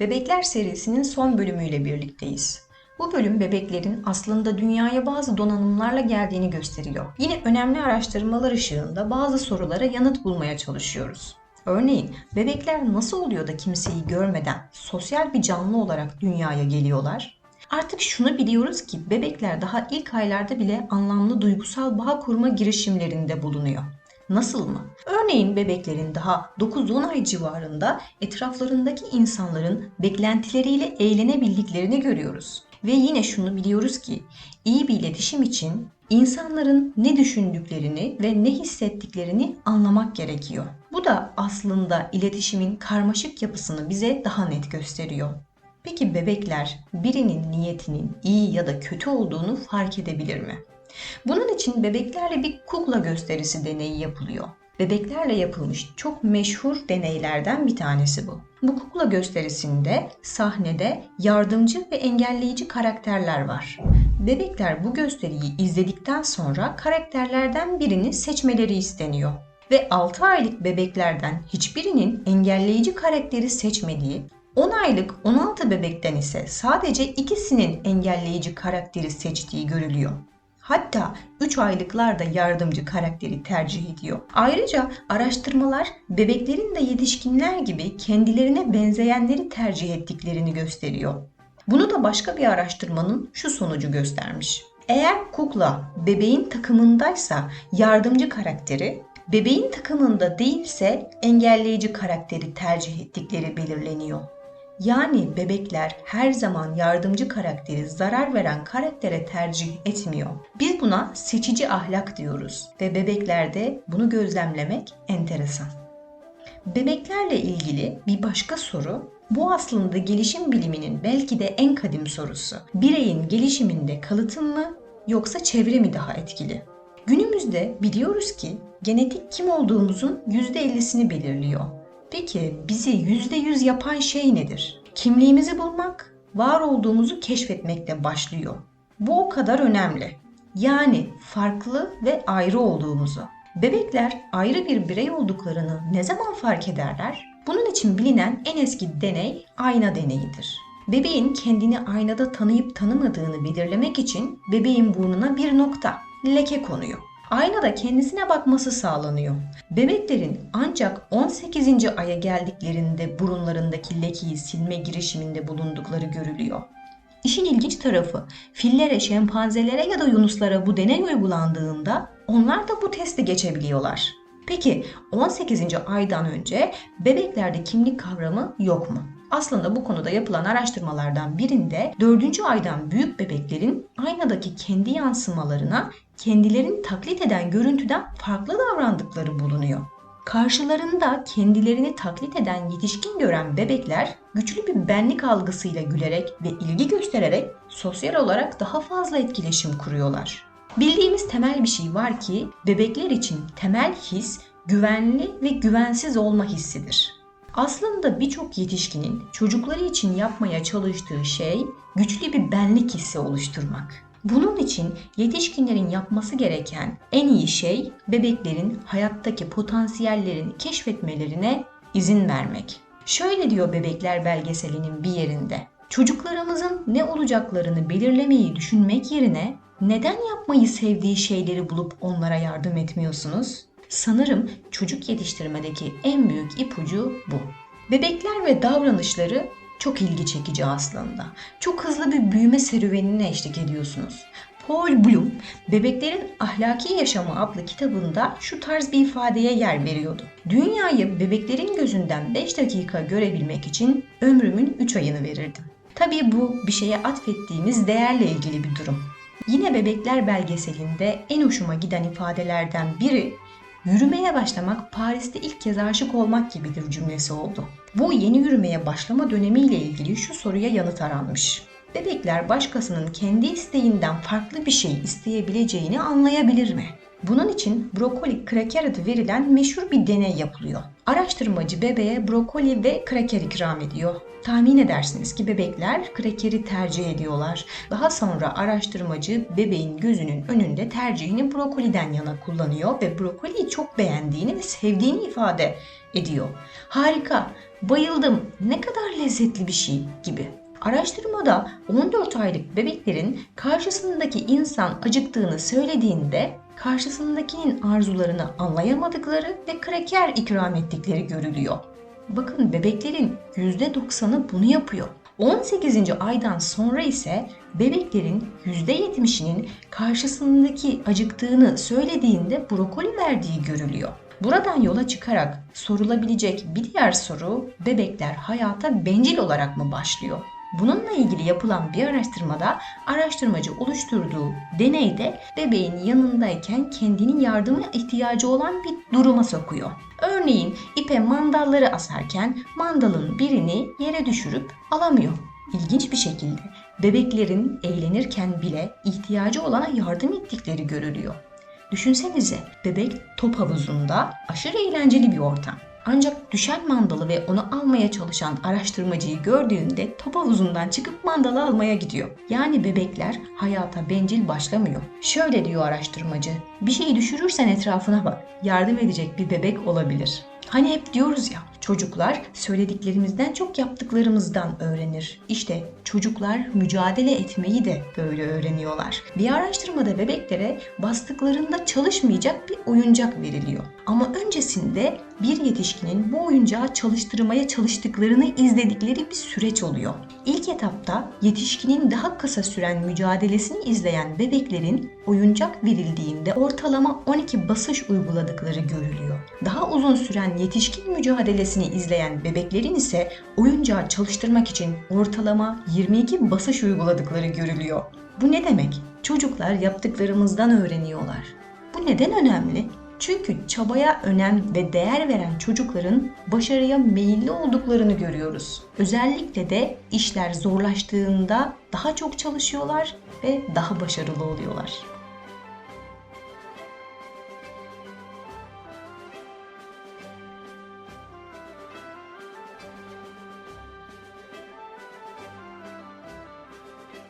Bebekler serisinin son bölümüyle birlikteyiz. Bu bölüm bebeklerin aslında dünyaya bazı donanımlarla geldiğini gösteriyor. Yine önemli araştırmalar ışığında bazı sorulara yanıt bulmaya çalışıyoruz. Örneğin bebekler nasıl oluyor da kimseyi görmeden sosyal bir canlı olarak dünyaya geliyorlar? Artık şunu biliyoruz ki bebekler daha ilk aylarda bile anlamlı duygusal bağ kurma girişimlerinde bulunuyor. Nasıl mı? Örneğin bebeklerin daha 9-10 ay civarında etraflarındaki insanların beklentileriyle eğlenebildiklerini görüyoruz. Ve yine şunu biliyoruz ki iyi bir iletişim için insanların ne düşündüklerini ve ne hissettiklerini anlamak gerekiyor. Bu da aslında iletişimin karmaşık yapısını bize daha net gösteriyor. Peki bebekler birinin niyetinin iyi ya da kötü olduğunu fark edebilir mi? Bunun için bebeklerle bir kukla gösterisi deneyi yapılıyor. Bebeklerle yapılmış çok meşhur deneylerden bir tanesi bu. Bu kukla gösterisinde sahnede yardımcı ve engelleyici karakterler var. Bebekler bu gösteriyi izledikten sonra karakterlerden birini seçmeleri isteniyor. Ve 6 aylık bebeklerden hiçbirinin engelleyici karakteri seçmediği 10 aylık 16 bebekten ise sadece ikisinin engelleyici karakteri seçtiği görülüyor. Hatta 3 aylıklar da yardımcı karakteri tercih ediyor. Ayrıca araştırmalar bebeklerin de yetişkinler gibi kendilerine benzeyenleri tercih ettiklerini gösteriyor. Bunu da başka bir araştırmanın şu sonucu göstermiş. Eğer kukla bebeğin takımındaysa yardımcı karakteri, bebeğin takımında değilse engelleyici karakteri tercih ettikleri belirleniyor. Yani bebekler her zaman yardımcı karakteri zarar veren karaktere tercih etmiyor. Biz buna seçici ahlak diyoruz ve bebeklerde bunu gözlemlemek enteresan. Bebeklerle ilgili bir başka soru bu aslında gelişim biliminin belki de en kadim sorusu. Bireyin gelişiminde kalıtım mı yoksa çevre mi daha etkili? Günümüzde biliyoruz ki genetik kim olduğumuzun %50'sini belirliyor. Peki bizi %100 yapan şey nedir? Kimliğimizi bulmak, var olduğumuzu keşfetmekle başlıyor. Bu o kadar önemli. Yani farklı ve ayrı olduğumuzu. Bebekler ayrı bir birey olduklarını ne zaman fark ederler? Bunun için bilinen en eski deney ayna deneyidir. Bebeğin kendini aynada tanıyıp tanımadığını belirlemek için bebeğin burnuna bir nokta, leke konuyor. Aynada kendisine bakması sağlanıyor. Bebeklerin ancak 18. aya geldiklerinde burunlarındaki lekeyi silme girişiminde bulundukları görülüyor. İşin ilginç tarafı fillere, şempanzelere ya da yunuslara bu deney uygulandığında onlar da bu testi geçebiliyorlar. Peki 18. aydan önce bebeklerde kimlik kavramı yok mu? Aslında bu konuda yapılan araştırmalardan birinde 4. aydan büyük bebeklerin aynadaki kendi yansımalarına kendilerini taklit eden görüntüden farklı davrandıkları bulunuyor. Karşılarında kendilerini taklit eden yetişkin gören bebekler güçlü bir benlik algısıyla gülerek ve ilgi göstererek sosyal olarak daha fazla etkileşim kuruyorlar. Bildiğimiz temel bir şey var ki bebekler için temel his güvenli ve güvensiz olma hissidir. Aslında birçok yetişkinin çocukları için yapmaya çalıştığı şey güçlü bir benlik hissi oluşturmak. Bunun için yetişkinlerin yapması gereken en iyi şey bebeklerin hayattaki potansiyellerini keşfetmelerine izin vermek. Şöyle diyor Bebekler belgeselinin bir yerinde. Çocuklarımızın ne olacaklarını belirlemeyi düşünmek yerine neden yapmayı sevdiği şeyleri bulup onlara yardım etmiyorsunuz? Sanırım çocuk yetiştirmedeki en büyük ipucu bu. Bebekler ve davranışları çok ilgi çekici aslında. Çok hızlı bir büyüme serüvenine eşlik ediyorsunuz. Paul Bloom, Bebeklerin Ahlaki Yaşamı adlı kitabında şu tarz bir ifadeye yer veriyordu. Dünyayı bebeklerin gözünden 5 dakika görebilmek için ömrümün 3 ayını verirdim. Tabii bu bir şeye atfettiğimiz değerle ilgili bir durum. Yine Bebekler belgeselinde en hoşuma giden ifadelerden biri Yürümeye başlamak Paris'te ilk kez aşık olmak gibidir cümlesi oldu. Bu yeni yürümeye başlama dönemiyle ilgili şu soruya yanıt aranmış. Bebekler başkasının kendi isteğinden farklı bir şey isteyebileceğini anlayabilir mi? Bunun için brokoli kraker adı verilen meşhur bir deney yapılıyor. Araştırmacı bebeğe brokoli ve kraker ikram ediyor. Tahmin edersiniz ki bebekler krakeri tercih ediyorlar. Daha sonra araştırmacı bebeğin gözünün önünde tercihini brokoliden yana kullanıyor ve brokoliyi çok beğendiğini ve sevdiğini ifade ediyor. Harika. bayıldım, ne kadar lezzetli bir şey gibi. Araştırmada 14 aylık bebeklerin karşısındaki insan acıktığını söylediğinde karşısındakinin arzularını anlayamadıkları ve kraker ikram ettikleri görülüyor. Bakın bebeklerin %90'ı bunu yapıyor. 18. aydan sonra ise bebeklerin %70'inin karşısındaki acıktığını söylediğinde brokoli verdiği görülüyor. Buradan yola çıkarak sorulabilecek bir diğer soru bebekler hayata bencil olarak mı başlıyor? Bununla ilgili yapılan bir araştırmada araştırmacı oluşturduğu deneyde bebeğin yanındayken kendinin yardıma ihtiyacı olan bir duruma sokuyor. Örneğin ipe mandalları asarken mandalın birini yere düşürüp alamıyor. İlginç bir şekilde bebeklerin eğlenirken bile ihtiyacı olana yardım ettikleri görülüyor. Düşünsenize bebek top havuzunda aşırı eğlenceli bir ortam. Ancak düşen mandalı ve onu almaya çalışan araştırmacıyı gördüğünde top havuzundan çıkıp mandalı almaya gidiyor. Yani bebekler hayata bencil başlamıyor. Şöyle diyor araştırmacı. Bir şeyi düşürürsen etrafına bak. Yardım edecek bir bebek olabilir. Hani hep diyoruz ya çocuklar söylediklerimizden çok yaptıklarımızdan öğrenir. İşte çocuklar mücadele etmeyi de böyle öğreniyorlar. Bir araştırmada bebeklere bastıklarında çalışmayacak bir oyuncak veriliyor. Ama öncesinde bir yetişkinin bu oyuncağı çalıştırmaya çalıştıklarını izledikleri bir süreç oluyor. İlk etapta yetişkinin daha kısa süren mücadelesini izleyen bebeklerin oyuncak verildiğinde ortalama 12 basış uyguladıkları görülüyor. Daha uzun süren yetişkin mücadelesini izleyen bebeklerin ise oyuncağı çalıştırmak için ortalama 22 basış uyguladıkları görülüyor. Bu ne demek? Çocuklar yaptıklarımızdan öğreniyorlar. Bu neden önemli? Çünkü çabaya önem ve değer veren çocukların başarıya meyilli olduklarını görüyoruz. Özellikle de işler zorlaştığında daha çok çalışıyorlar ve daha başarılı oluyorlar.